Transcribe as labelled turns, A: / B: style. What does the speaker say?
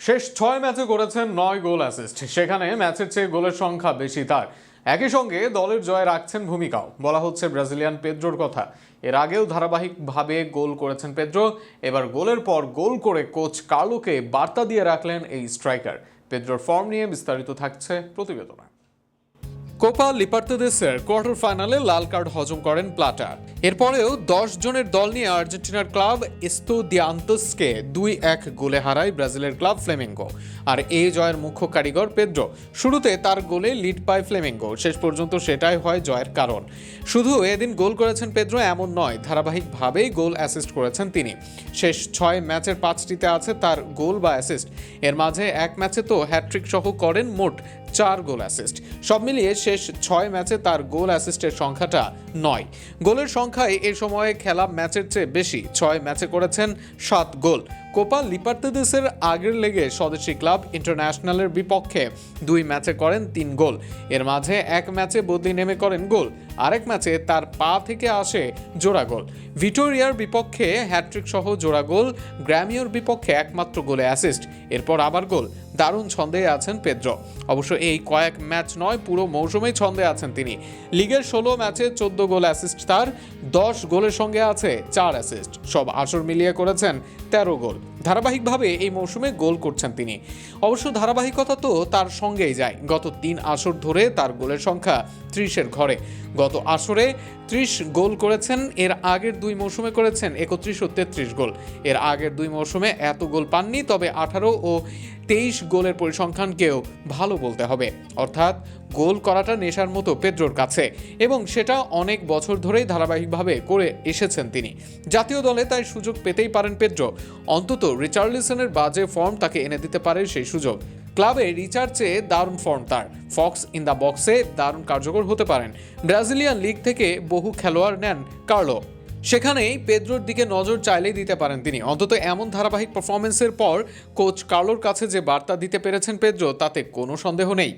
A: শেষ ছয় ম্যাচে করেছেন নয় গোল অ্যাসিস্ট সেখানে ম্যাচের চেয়ে গোলের সংখ্যা বেশি তার। একই সঙ্গে দলের জয় রাখছেন ভূমিকাও। বলা হচ্ছে ব্রাজিলিয়ান পেদ্রোর কথা। এর আগেও ধারাবাহিকভাবে গোল করেছেন পেদ্রো। এবার গোলের পর গোল করে কোচ কার্লোকে বার্তা দিয়ে রাখলেন এই স্ট্রাইকার। পেদ্রোর ফর্ম নিয়ে বিস্তারিত থাকছে প্রতিবেদনে। কোপা লিপার্তেদেসের কোয়ার্টার ফাইনালে লাল কার্ড হজম করেন প্লাটা এরপরেও দশ জনের দল নিয়ে আর্জেন্টিনার ক্লাব এস্তোদিয়ান্তসকে দুই এক গোলে হারায় ব্রাজিলের ক্লাব ফ্লেমেঙ্গো। আর এই জয়ের মুখ্য কারিগর পেদ্রো। শুরুতে তার গোলে লিড পায় ফ্লেমেঙ্গো। শেষ পর্যন্ত সেটাই হয় জয়ের কারণ। শুধু এদিন গোল করেছেন পেদ্রো এমন নয়, ধারাবাহিকভাবেই গোল অ্যাসিস্ট করেছেন তিনি। শেষ ছয় ম্যাচের পাঁচটিতে আছে তার গোল বা অ্যাসিস্ট। এর মাঝে এক ম্যাচে তো হ্যাট্রিক সহ করেন মোট চার গোল অ্যাসিস্ট সব মিলিয়ে শেষ ছয় ম্যাচে তার গোল অ্যাসিস্টের সংখ্যাটা নয়। গোলের সংখ্যায় এ সময়ে খেলা ম্যাচের চেয়ে বেশি, ছয় ম্যাচে করেছেন সাত গোল। কোপা লিপার্তেদেসের আগের লেগে স্বদেশী ক্লাব ইন্টারন্যাশনালের বিপক্ষে দুই ম্যাচে করেন তিন গোল। এর মাঝে এক ম্যাচে বদলি নেমে করেন গোল, আরেক ম্যাচে তার পা থেকে আসে জোড়া গোল। ভিটোরিয়ার বিপক্ষে হ্যাট্রিক সহ জোড়া গোল, গ্র্যামিওর বিপক্ষে একমাত্র গোলে অ্যাসিস্ট। এরপর আবার গোল, দারুণ ছন্দে আছেন পেদ্রো। অবশ্য এই কয়েক ম্যাচ নয়, পুরো মৌসুমেই ছন্দে আছেন তিনি। লিগের ষোলো ম্যাচে চোদ্দ গোল অ্যাসিস্ট তার, দশ গোলের সঙ্গে আছে চার অ্যাসিস্ট। সব আসর মিলিয়ে করেছেন তেরো গোল। ধারাবাহিকভাবে এই মৌসুমে গোল করছেন তিনি। অবশ্য ধারাবাহিকতা তো তার সঙ্গেই যায়। গত তিন আসর ধরে তার গোলের সংখ্যা ত্রিশের ঘরে। গত আসরে ত্রিশ গোল করেছেন, এর আগের দুই মৌসুমে করেছেন একত্রিশ ও তেত্রিশ গোল। এর আগের দুই মৌসুমে এত গোল পাননি, তবে আঠারো ও তেইশ গোলের পরিসংখ্যানকেও ভালো বলতে হবে। অর্থাৎ গোল করাটা নেশার মতো পেদ্রোর কাছে এবং সেটা অনেক বছর ধরেই ধারাবাহিকভাবে করে এসেছেন তিনি। জাতীয় দলে তাই সুযোগ পেতেই পারেন পেদ্রো। অন্তত রিচার্লিসনের বাজে ফর্ম তাকে এনে দিতে পারে সেই সুযোগ। ক্লাবে রিচার্ড চেয়ে দারুণ ফর্ম তার। ফক্স ইন দ্য বক্সে দারুণ কার্যকর হতে পারেন। ব্রাজিলিয়ান লিগ থেকে বহু খেলোয়াড় নেন কার্লো। সেখানেই পেদ্রোর দিকে নজর চাইলেই দিতে পারেন তিনি। অন্তত এমন ধারাবাহিক পারফরমেন্সের পর কোচ কার্লোর কাছে যে বার্তা দিতে পেরেছেন পেদ্রো, তাতে কোনো সন্দেহ নেই।